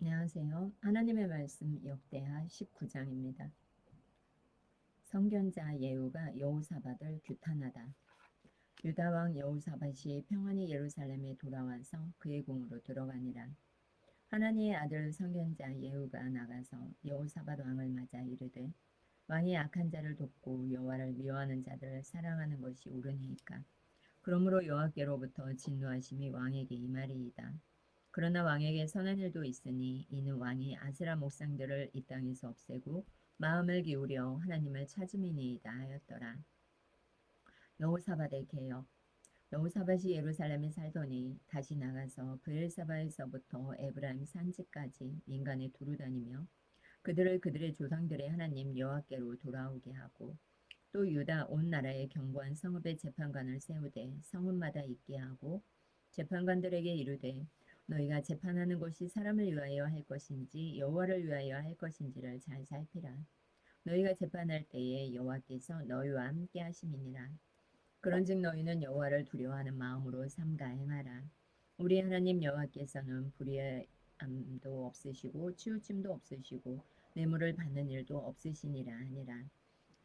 안녕하세요. 하나님의 말씀 역대하 19장입니다. 성견자 예후가 여호사밧을 규탄하다. 유다 왕 여호사밧이 평안히 예루살렘에 돌아와서 그의 궁으로 들어가니라. 하나님의 아들 성견자 예후가 나가서 여호사밧 왕을 맞아 이르되 왕이 악한 자를 돕고 여호와를 미워하는 자들을 사랑하는 것이 옳으니까 그러므로 여호와께로부터 진노하심이 왕에게 임하리이다. 그러나 왕에게 선한 일도 있으니 이는 왕이 아스라 목상들을 이 땅에서 없애고 마음을 기울여 하나님을 찾음이니이다 하였더라. 여호사밧의 개혁 여호사밧이 예루살렘에 살더니 다시 나가서 브엘사바에서부터 에브라임 산지까지 민간에 두루 다니며 그들을 그들의 조상들의 하나님 여호와께로 돌아오게 하고 또 유다 온 나라의 견고한 성읍의 재판관을 세우되 성읍마다 있게 하고 재판관들에게 이르되 너희가 재판하는 것이 사람을 위하여 할 것인지 여호와를 위하여 할 것인지를 잘 살피라. 너희가 재판할 때에 여호와께서 너희와 함께 하심이니라. 그런즉 너희는 여호와를 두려워하는 마음으로 삼가 행하라. 우리 하나님 여호와께서는 불의함도 없으시고 치우침도 없으시고 뇌물을 받는 일도 없으시니라 하니라.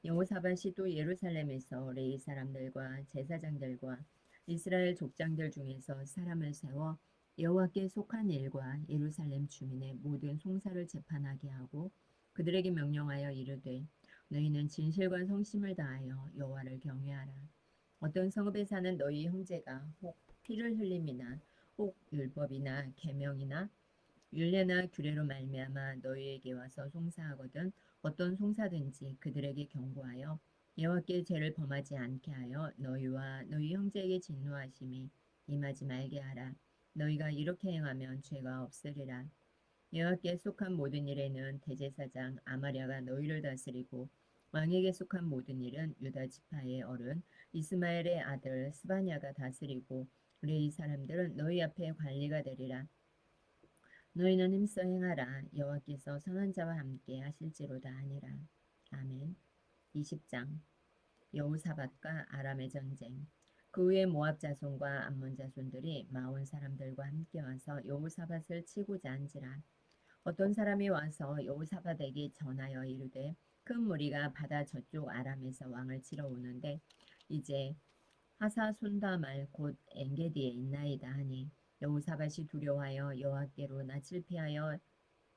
여호사밧이 또 예루살렘에서 레이 사람들과 제사장들과 이스라엘 족장들 중에서 사람을 세워 여호와께 속한 일과 예루살렘 주민의 모든 송사를 재판하게 하고 그들에게 명령하여 이르되 너희는 진실과 성심을 다하여 여호와를 경외하라. 어떤 성읍에 사는 너희 형제가 혹 피를 흘림이나 혹 율법이나 계명이나 율례나 규례로 말미암아 너희에게 와서 송사하거든 어떤 송사든지 그들에게 경고하여 여호와께 죄를 범하지 않게 하여 너희와 너희 형제에게 진노하심이 임하지 말게 하라. 너희가 이렇게 행하면 죄가 없으리라. 여호와께 속한 모든 일에는 대제사장 아마랴가 너희를 다스리고 왕에게 속한 모든 일은 유다 지파의 어른 이스마엘의 아들 스바냐가 다스리고 레이 사람들은 너희 앞에 관리가 되리라. 너희는 힘써 행하라. 여호와께서 선한 자와 함께 하실지로다 하니라. 아멘. 20장 여호사밧과 아람의 전쟁 그 후에 모압 자손과 암몬 자손들이 마온 사람들과 함께 와서 여호사밧을 치고자 한지라. 어떤 사람이 와서 여호사밧에게 전하여 이르되 큰 무리가 바다 저쪽 아람에서 왕을 치러 오는데 이제 하사 손다 말 곧 엔게디에 있나이다 하니 여호사밧이 두려워하여 여호와께로 낯을 피하여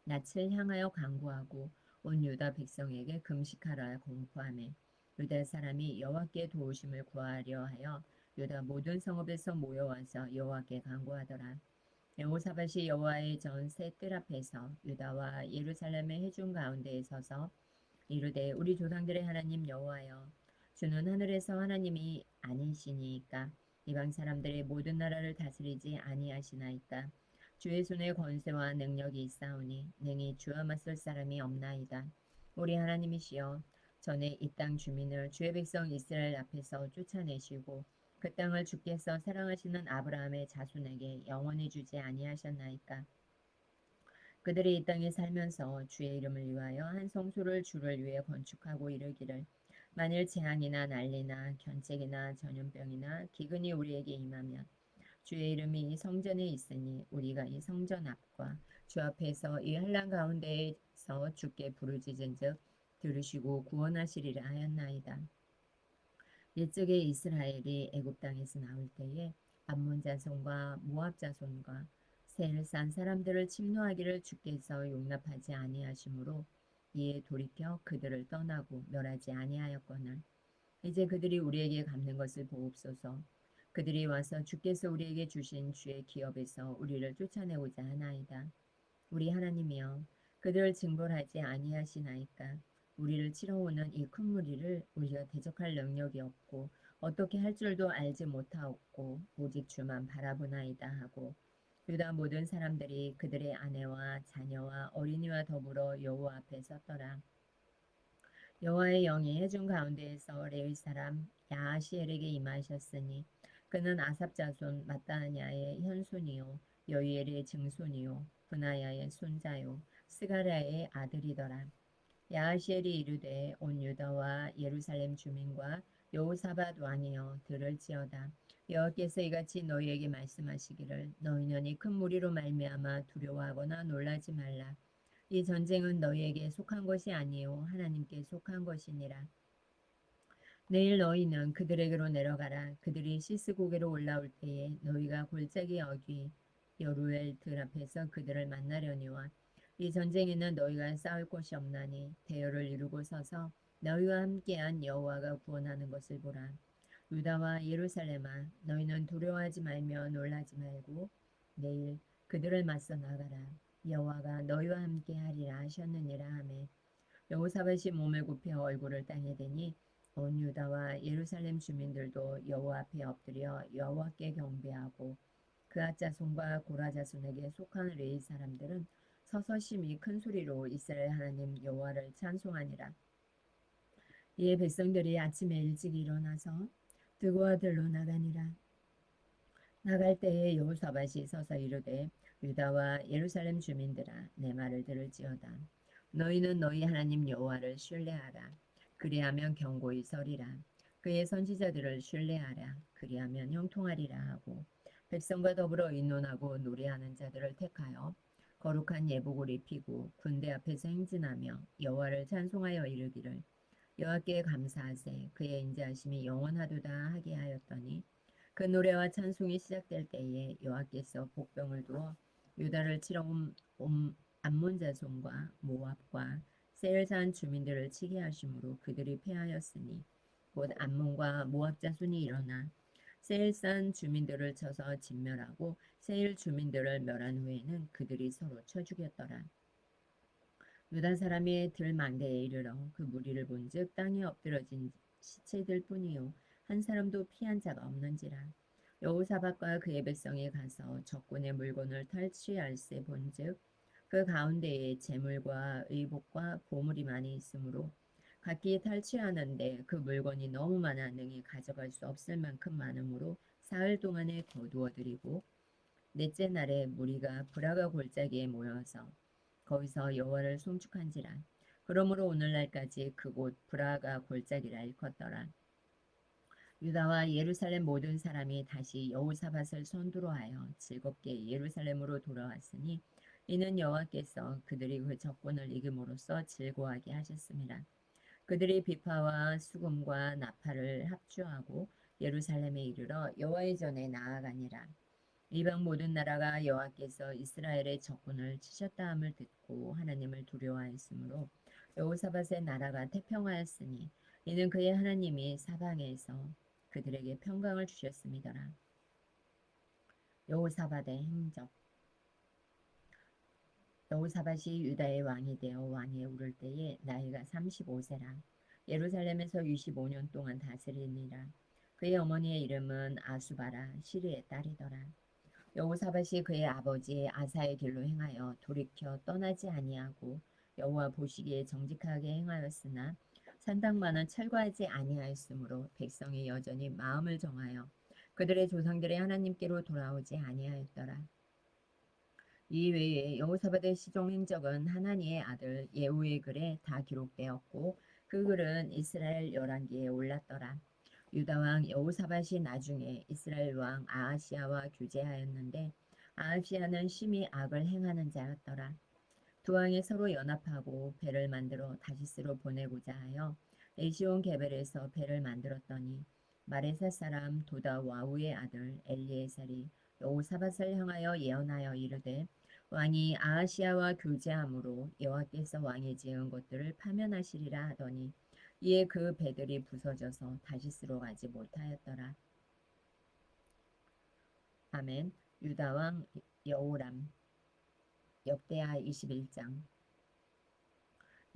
낯을 향하여 간구하고 온 유다 백성에게 금식하라 공포하매 유다 사람이 여호와께 도우심을 구하려 하여 유다 모든 성읍에서 모여와서 여호와께 간구하더라. 여호사밧이 여호와의 전새뜰 앞에서 유다와 예루살렘의 해중 가운데에 서서 이르되 우리 조상들의 하나님 여호와여 주는 하늘에서 하나님이 아니시니까 이방 사람들의 모든 나라를 다스리지 아니하시나이까 주의 손에 권세와 능력이 있사오니 능히 주와 맞설 사람이 없나이다. 우리 하나님이시여 전에 이 땅 주민을 주의 백성 이스라엘 앞에서 쫓아내시고 그 땅을 주께서 사랑하시는 아브라함의 자손에게 영원히 주지 아니하셨나이까. 그들이 이 땅에 살면서 주의 이름을 위하여 한 성소를 주를 위해 건축하고 이르기를 만일 재앙이나 난리나 견책이나 전염병이나 기근이 우리에게 임하면 주의 이름이 이 성전에 있으니 우리가 이 성전 앞과 주 앞에서 이 한란 가운데에서 주께 부르짖은즉 들으시고 구원하시리라 하였나이다. 옛적에 이스라엘이 애굽 땅에서 나올 때에 암몬 자손과 모압 자손과 세일산 사람들을 침노하기를 주께서 용납하지 아니하심으로 이에 돌이켜 그들을 떠나고 멸하지 아니하였거늘. 이제 그들이 우리에게 갚는 것을 보옵소서. 그들이 와서 주께서 우리에게 주신 주의 기업에서 우리를 쫓아내고자 하나이다. 우리 하나님이여 그들을 징벌하지 아니하시나이까 우리를 치러오는 이 큰 무리를 우리가 대적할 능력이 없고 어떻게 할 줄도 알지 못하옵고 오직 주만 바라보나이다 하고 유다 모든 사람들이 그들의 아내와 자녀와 어린이와 더불어 여호와 앞에 섰더라. 여호와의 영이 해중 가운데에서 레위 사람 야하시엘에게 임하셨으니 그는 아삽 자손 마따냐의 현손이요 여이엘의 증손이요 분하야의 손자요 스가랴의 아들이더라. 야하시엘이 이르되 온 유다와 예루살렘 주민과 여호사밧 왕이여 들을지어다. 여호와께서 이같이 너희에게 말씀하시기를 너희는 이 큰 무리로 말미암아 두려워하거나 놀라지 말라. 이 전쟁은 너희에게 속한 것이 아니요 하나님께 속한 것이니라. 내일 너희는 그들에게로 내려가라. 그들이 시스 고개로 올라올 때에 너희가 골짜기 어귀 여루엘 들 앞에서 그들을 만나려니와 이 전쟁에는 너희가 싸울 곳이 없나니 대열을 이루고 서서 너희와 함께한 여호와가 구원하는 것을 보라. 유다와 예루살렘아 너희는 두려워하지 말며 놀라지 말고 내일 그들을 맞서 나가라. 여호와가 너희와 함께 하리라 하셨느니라 하매 여호사밧이 몸을 굽혀 얼굴을 땅에 대니 온 유다와 예루살렘 주민들도 여호와 앞에 엎드려 여호와께 경배하고 그앗 자손과 고라 자손에게 속한 레이 사람들은 서서 심히 큰 소리로 이스라엘 하나님 여호와를 찬송하니라. 이에 백성들이 아침에 일찍 일어나서 드고와 들로 나가니라. 나갈 때에 여호사밧이 서서 이르되 유다와 예루살렘 주민들아 내 말을 들을지어다. 너희는 너희 하나님 여호와를 신뢰하라. 그리하면 경고히 서리라. 그의 선지자들을 신뢰하라. 그리하면 형통하리라 하고 백성과 더불어 의논하고 노래하는 자들을 택하여 거룩한 예복을 입히고 군대 앞에서 행진하며 여호와를 찬송하여 이르기를 여호와께 감사하세. 그의 인자하심이 영원하도다 하게 하였더니 그 노래와 찬송이 시작될 때에 여호와께서 복병을 두어 유다를 치러 온, 온 암몬 자손과 모압과 세일산 주민들을 치게 하심으로 그들이 패하였으니 곧 암몬과 모압 자손이 일어나 세일 산 주민들을 쳐서 진멸하고 세일 주민들을 멸한 후에는 그들이 서로 쳐 죽였더라. 유다 사람이 들망대에 이르러 그 무리를 본즉 땅에 엎드러진 시체들 뿐이요 한 사람도 피한 자가 없는지라 여호사밧과 그의 백성이 가서 적군의 물건을 탈취할세 본즉 그 가운데에 재물과 의복과 보물이 많이 있으므로 각기 탈취하는데 그 물건이 너무 많아 능히 가져갈 수 없을 만큼 많으므로 사흘 동안에 거두어 드리고 넷째 날에 무리가 브라가 골짜기에 모여서 거기서 여호와를 송축한지라 그러므로 오늘날까지 그곳 브라가 골짜기라 일컫더라 유다와 예루살렘 모든 사람이 다시 여호사밧을 선두로 하여 즐겁게 예루살렘으로 돌아왔으니 이는 여호와께서 그들이 그 적군을 이김으로써 즐거워하게 하셨습니다. 그들이 비파와 수금과 나팔을 합주하고 예루살렘에 이르러 여호와의 전에 나아가니라. 이방 모든 나라가 여호와께서 이스라엘의 적군을 치셨다함을 듣고 하나님을 두려워하였으므로 여호사밧의 나라가 태평하였으니 이는 그의 하나님이 사방에서 그들에게 평강을 주셨음이더라. 여호사밧의 행적 여호사밧이 유다의 왕이 되어 왕에 오를 때에 나이가 35세라. 예루살렘에서 65년 동안 다스리니라. 그의 어머니의 이름은 아수바라 시리의 딸이더라. 여호사밧이 그의 아버지 아사의 길로 행하여 돌이켜 떠나지 아니하고 여호와 보시기에 정직하게 행하였으나 산당만은 철거하지 아니하였으므로 백성이 여전히 마음을 정하여 그들의 조상들의 하나님께로 돌아오지 아니하였더라. 이 외에 여호사밧의 시종 행적은 하나니의 아들 예후의 글에 다 기록되었고 그 글은 이스라엘 열왕기에 올랐더라. 유다 왕 여호사밧이 나중에 이스라엘 왕 아하시아와 교제하였는데 아하시아는 심히 악을 행하는 자였더라. 두 왕이 서로 연합하고 배를 만들어 다시스로 보내고자 하여 에시온 게벨에서 배를 만들었더니 마레사 사람 도다 와우의 아들 엘리에살이 여호사밧을 향하여 예언하여 이르되 왕이 아하시아와 교제함으로 여호와께서 왕이 지은 것들을 파면하시리라 하더니 이에 그 배들이 부서져서 다시스로 가지 못하였더라. 아멘. 유다 왕 여호람 역대하 21장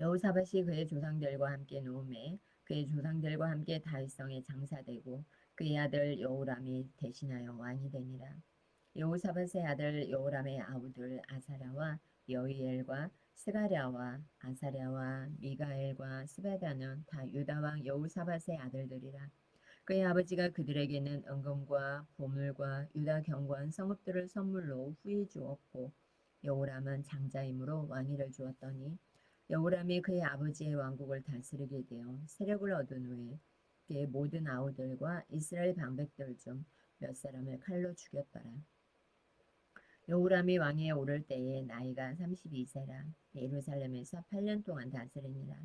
여호사밧이 그의 조상들과 함께 노음에 그의 조상들과 함께 다윗성에 장사되고 그의 아들 여호람이 대신하여 왕이 되니라. 여호사밧의 아들 여호람의 아우들 아사랴와 여이엘과 스가랴와 아사랴와 미가엘과 스베다는 다 유다 왕 여호사밧의 아들들이라. 그의 아버지가 그들에게는 은금과 보물과 유다 견고한 성읍들을 선물로 후히 주었고 여호람은 장자이므로 왕위를 주었더니 여호람이 그의 아버지의 왕국을 다스리게 되어 세력을 얻은 후에 그의 모든 아우들과 이스라엘 방백들 중 몇 사람을 칼로 죽였더라. 여호람이 왕위에 오를 때에 나이가 32세라 예루살렘에서 8년 동안 다스리니라.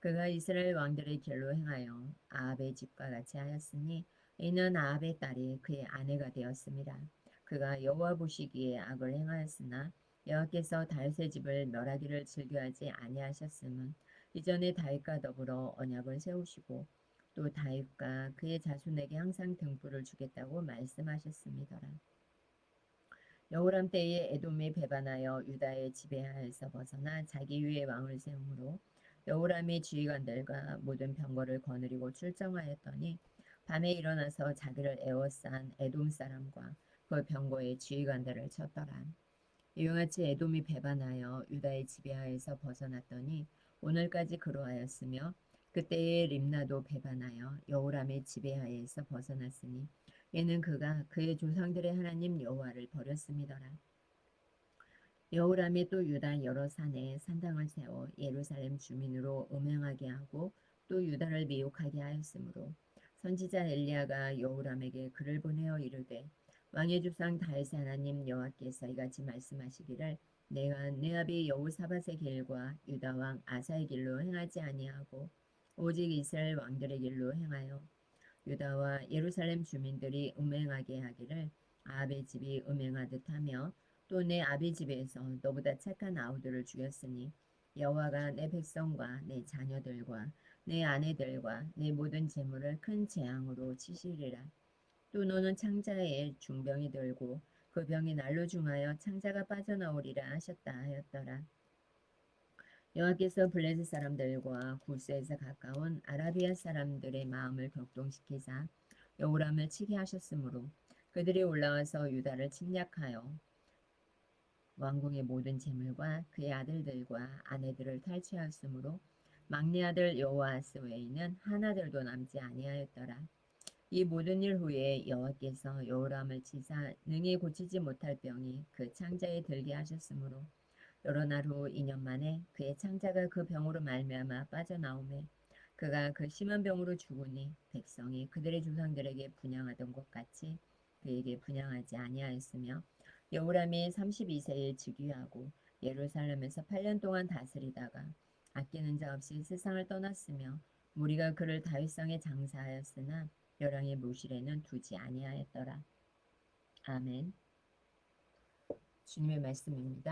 그가 이스라엘 왕들의 길로 행하여 아합의 집과 같이 하였으니 이는 아합의 딸이 그의 아내가 되었습니다. 그가 여호와 보시기에 악을 행하였으나 여호와께서 다윗의 집을 멸하기를 즐겨하지 아니하셨음은 이전에 다윗과 더불어 언약을 세우시고 또 다윗과 그의 자손에게 항상 등불을 주겠다고 말씀하셨음이더라. 여호람 때에 에돔이 배반하여 유다의 지배하에서 벗어나 자기 위에 왕을 세우므로 여호람이 지휘관들과 모든 병거를 거느리고 출정하였더니 밤에 일어나서 자기를 에워싼 에돔 사람과 그 병거의 지휘관들을 쳤더라. 이와 같이 에돔이 배반하여 유다의 지배하에서 벗어났더니 오늘까지 그러하였으며 그때의 림나도 배반하여 여호람의 지배하에서 벗어났으니 이는 그가 그의 조상들의 하나님 여호와를 버렸음이더라. 여호람이 또 유다 여러 산에 산당을 세워 예루살렘 주민으로 음행하게 하고 또 유다를 미혹하게 하였으므로 선지자 엘리야가 여호람에게 글을 보내어 이르되 왕의 주상 다윗의 하나님 여호와께서 이같이 말씀하시기를 내가 내 아비 여호사밧의 길과 유다 왕 아사의 길로 행하지 아니하고 오직 이스라엘 왕들의 길로 행하여 유다와 예루살렘 주민들이 음행하게 하기를 아합의 집이 음행하듯 하며 또 내 아비 집에서 너보다 착한 아우들을 죽였으니 여호와가 내 백성과 내 자녀들과 내 아내들과 내 모든 재물을 큰 재앙으로 치시리라. 또 너는 창자에 중병이 들고 그 병이 날로 중하여 창자가 빠져나오리라 하셨다 하였더라. 여호와께서 블레셋 사람들과 구스에서 가까운 아라비아 사람들의 마음을 격동시키사 여호람을 치게 하셨으므로 그들이 올라와서 유다를 침략하여 왕궁의 모든 재물과 그의 아들들과 아내들을 탈취하였으므로 막내 아들 여호아스 외에는 하나들도 남지 아니하였더라. 이 모든 일 후에 여호와께서 여호람을 치사 능히 고치지 못할 병이 그 창자에 들게 하셨으므로 여러 날 후 2년 만에 그의 창자가 그 병으로 말미암아 빠져나오매 그가 그 심한 병으로 죽으니 백성이 그들의 조상들에게 분양하던 것 같이 그에게 분양하지 아니하였으며 여호람이 32세에 즉위하고 예루살렘에서 8년 동안 다스리다가 아끼는 자 없이 세상을 떠났으며 무리가 그를 다윗성에 장사하였으나 벼랑의 모실에는 두지 아니하였더라. 아멘. 주님의 말씀입니다.